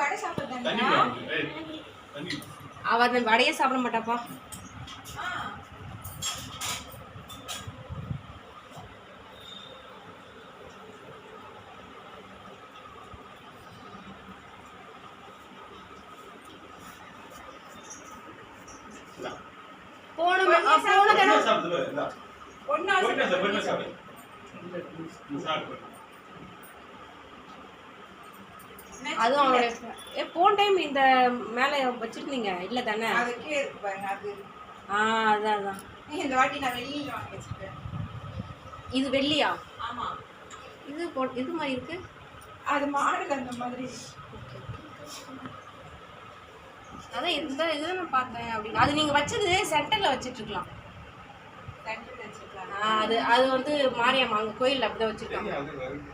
வடை சாப்பிடுறதா வாங்கு. ஏய், தண்ணி. அவ அந்த வடையே சாப்பிட மாட்டாப்பா. போன போன தடவை. ஒன்னா சாப்பிடு, பொறுமையா சாப்பிடு. நீ சாப்பிடு. அதுவும் அவனுடைய ஏ போன டைம் இந்த மேலே வச்சிருந்தீங்க இல்லை தானே? அதுக்கே இருக்கு பாருங்க அது. ஆ அதான் அதான் இந்த வாட்டி நான் வெளியில வாங்கி வச்சிருக்கேன். இது வெள்ளியா? ஆமா. இது போ இது மாதிரி இருக்கு? அது மாடல் அந்த மாதிரி. அதான் இந்த இதை நான் பார்த்தேன் அப்படின்னு. அது நீங்கள் வச்சது சென்டரில் வச்சிட்டு இருக்கலாம் சென்டர் வச்சிருக்காங்க ஆ, அது அது வந்து மாரியம்மா அங்கே கோயிலில் அப்படிதான் வச்சிருக்காங்க. சரி, அது வருது.